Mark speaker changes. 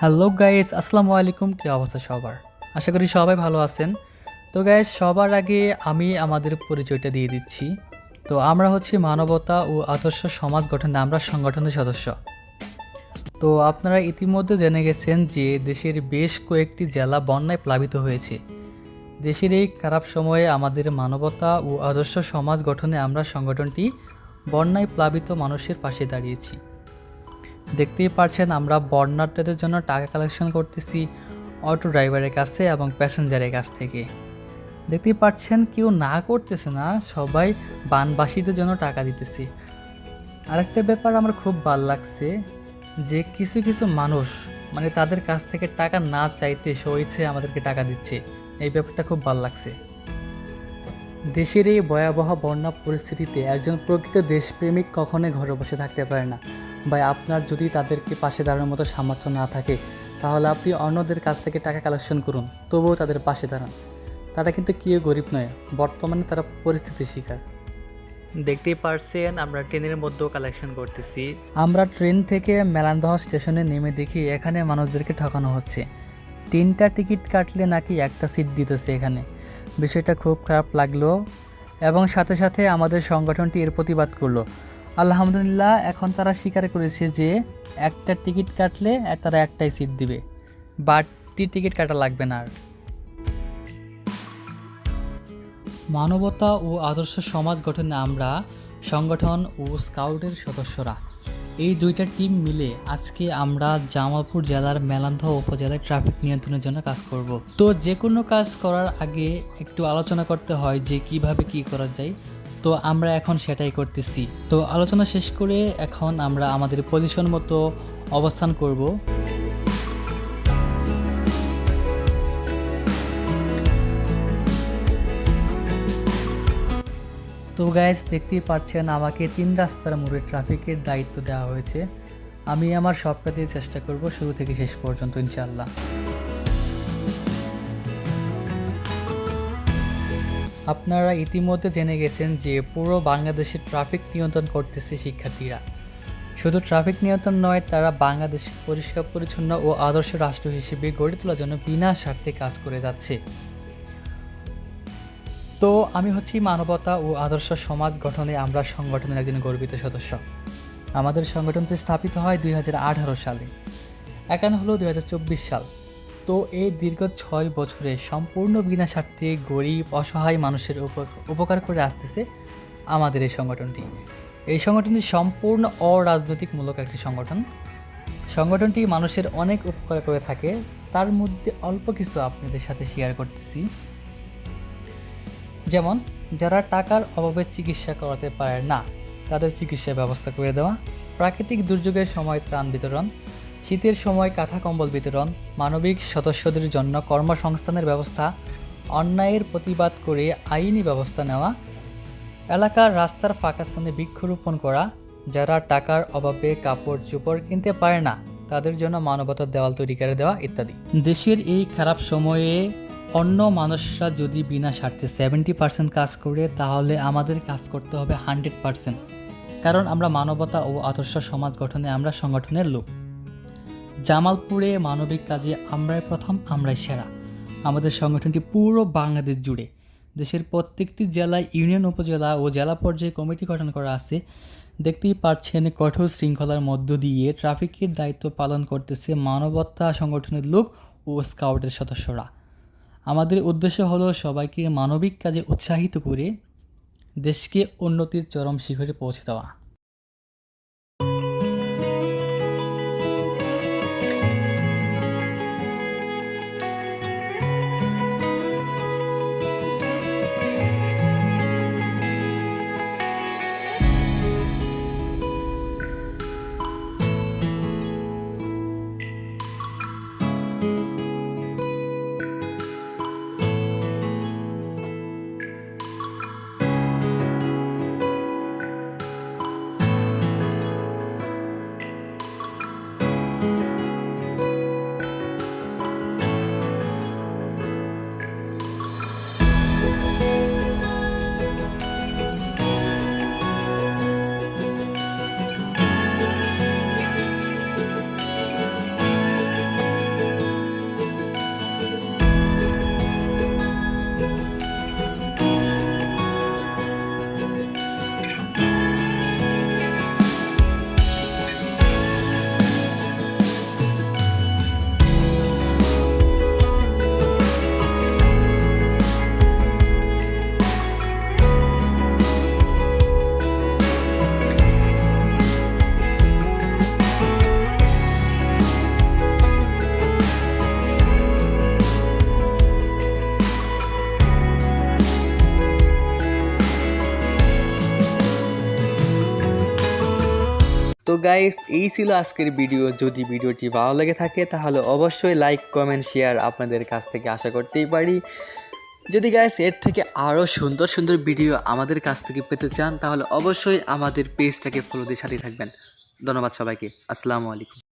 Speaker 1: Hello guys, আসসালামু আলাইকুম, কী অবস্থা সবার? আশা করি সবাই ভালো আছেন। তো গাইস, সবার আগে আমি আমাদের পরিচয়টা দিয়ে দিচ্ছি। তো আমরা হচ্ছি মানবতা ও আদর্শ সমাজ গঠনে আমরা সংগঠনের সদস্য। তো আপনারা ইতিমধ্যে জেনে গেছেন যে দেশের বেশ কয়েকটি জেলা বন্যায় প্লাবিত হয়েছে। দেশের এই খারাপ সময়ে আমাদের মানবতা ও আদর্শ সমাজ গঠনে আমরা সংগঠনটি বন্যায় প্লাবিত মানুষের পাশে দাঁড়িয়েছি। দেখতেই পারছেন, আমরা বর্ণাঢ্যদের জন্য টাকা কালেকশন করতেছি অটো ড্রাইভারের কাছে এবং প্যাসেঞ্জারের কাছ থেকে। দেখতেই পাচ্ছেন কেউ না করতেছে না, সবাই বানবাসীদের জন্য টাকা দিতেছি। আরেকটা ব্যাপার আমার খুব ভালো লাগছে, যে কিছু কিছু মানুষ মানে তাদের কাছ থেকে টাকা না চাইতে সইছে আমাদেরকে টাকা দিচ্ছে। এই ব্যাপারটা খুব ভালো লাগছে। দেশের এই ভয়াবহ বন্যা পরিস্থিতিতে একজন প্রকৃত দেশপ্রেমিক কখনোই ঘরে বসে থাকতে পারে না। বা আপনার যদি তাদেরকে পাশে দাঁড়ানোর মতো সামর্থ্য না থাকে তাহলে আপনি অন্যদের কাছ থেকে টাকা কালেকশন করুন তবুও তাদের পাশে দাঁড়ান। তারা কিন্তু কেউ গরিব নয় বর্তমানে তারা পরিস্থিতির শিকার। দেখতেই পারছেন আমরা ট্রেনের মধ্যেও কালেকশন করতেছি। আমরা ট্রেন থেকে মেলান্দহ স্টেশনে নেমে দেখি এখানে মানুষদেরকে ঠকানো হচ্ছে। তিনটা টিকিট কাটলে নাকি একটা সিট দিতেছে এখানে। বিষয়টা খুব খারাপ লাগল এবং সাথে সাথে আমাদের সংগঠনটি এর প্রতিবাদ করল। আলহামদুলিল্লাহ, এখন তারা স্বীকার করেছে যে একটা টিকিট কাটলে তারা একটাই সিট দিবে বাড়তি টিকিট কাটা লাগবে না আর। মানবতা ও আদর্শ সমাজ গঠনে আমরা সংগঠন ও স্কাউটের সদস্যরা। এই দুইটা টিম মিলে আজকে আমরা জামালপুর জেলার মেলান্ধ উপজেলায় ট্রাফিক নিয়ন্ত্রণের জন্য কাজ করব। তো যে কোনো কাজ করার আগে একটু আলোচনা করতে হয় যে কীভাবে কি করা যায়। তো আমরা এখন সেটাই করতেছি। তো আলোচনা শেষ করে এখন আমরা আমাদের পজিশন মতো অবস্থান করব। তো গাইজ দেখতেই পাচ্ছেন আমাকে তিন রাস্তার মোড়ে ট্রাফিকের দায়িত্ব দেওয়া হয়েছে। আমি আমার সবটা দিয়ে চেষ্টা করব শুরু থেকে শেষ পর্যন্ত ইনশাল্লাহ আপনারা ইতিমধ্যে জেনে গেছেন যে পুরো বাংলাদেশে ট্রাফিক নিয়ন্ত্রণ করতেছে শিক্ষার্থীরা। শুধু ট্রাফিক নিয়ন্ত্রণ নয়, তারা বাংলাদেশ পরিষ্কার, পরিচ্ছন্ন ও আদর্শ রাষ্ট্র হিসেবে গড়ে তোলার জন্য বিনা স্বার্থে কাজ করে যাচ্ছে। তো আমি হচ্ছি মানবতা ও আদর্শ সমাজ গঠনে আমরা সংগঠনের একজন গর্বিত সদস্য। আমাদের সংগঠনটি স্থাপিত হয় দুই হাজার আঠারো সালে। একান হলো দুই হাজার চব্বিশ সাল। তো এই দীর্ঘ ছয় বছরে সম্পূর্ণ বিনা স্বার্থে গরিব, অসহায় মানুষের উপ- উপকার করে আসতেছে আমাদের এই সংগঠনটি। এই সংগঠনটি সম্পূর্ণ অরাজনৈতিকমূলক একটি সংগঠন। সংগঠনটি মানুষের অনেক উপকার করে থাকে। তার মধ্যে অল্প কিছু আপনাদের সাথে শেয়ার করতেছি। যেমন, যারা টাকার অভাবে চিকিৎসা করাতে পারে না, তাদের চিকিৎসার ব্যবস্থা করে দেওয়া, প্রাকৃতিক দুর্যোগের সময় ত্রাণ বিতরণ শীতের সময় কাঁথা কম্বল বিতরণ, মানবিক সদস্যদের জন্য কর্মসংস্থানের ব্যবস্থা, অন্যায়ের প্রতিবাদ করে আইনি ব্যবস্থা নেওয়া, এলাকার রাস্তার ফাঁকা স্থানে বৃক্ষরোপণ করা, যারা টাকার অভাবে কাপড় চোপড় কিনতে পারে না, তাদের জন্য মানবতার দেওয়াল তৈরি করে দেওয়া ইত্যাদি। দেশের এই খারাপ সময়ে অন্য মানুষরা যদি বিনা স্বার্থে সেভেন্টি পার্সেন্ট কাজ করে, তাহলে আমাদের কাজ করতে হবে হান্ড্রেড পার্সেন্ট কারণ আমরা মানবতা ও আদর্শ সমাজ গঠনে আমরা সংগঠনের লোক। জামালপুরে মানবিক কাজে আমরাই প্রথম, আমরাই সেরা। আমাদের সংগঠনটি পুরো বাংলাদেশ জুড়ে। দেশের প্রত্যেকটি জেলায়, ইউনিয়ন, উপজেলা ও জেলা পর্যায়ে কমিটি গঠন করা আছে। দেখতেই পাচ্ছেন, কঠোর শৃঙ্খলার মধ্য দিয়ে ট্রাফিকের দায়িত্ব পালন করতেছে মানবতা সংগঠনের লোক ও স্কাউটের সদস্যরা। আমাদের উদ্দেশ্য হলো সবাইকে মানবিক কাজে উৎসাহিত করে দেশকে উন্নতির চরম শিখরে পৌঁছে দেওয়া। তো গাইস এই ছিল আজকের ভিডিও যদি ভিডিওটি ভালো লেগে থাকে, তাহলে অবশ্যই লাইক কমেন্ট শেয়ার আপনাদের কাছ থেকে আশা করতেই পারি। যদি গাইস এর থেকে আরও সুন্দর সুন্দর ভিডিও আমাদের কাছ থেকে পেতে চান, তাহলে অবশ্যই আমাদের পেজটাকে ফলো দিয়ে সাথে থাকবেন। ধন্যবাদ সবাইকে। আসসালামু আলাইকুম।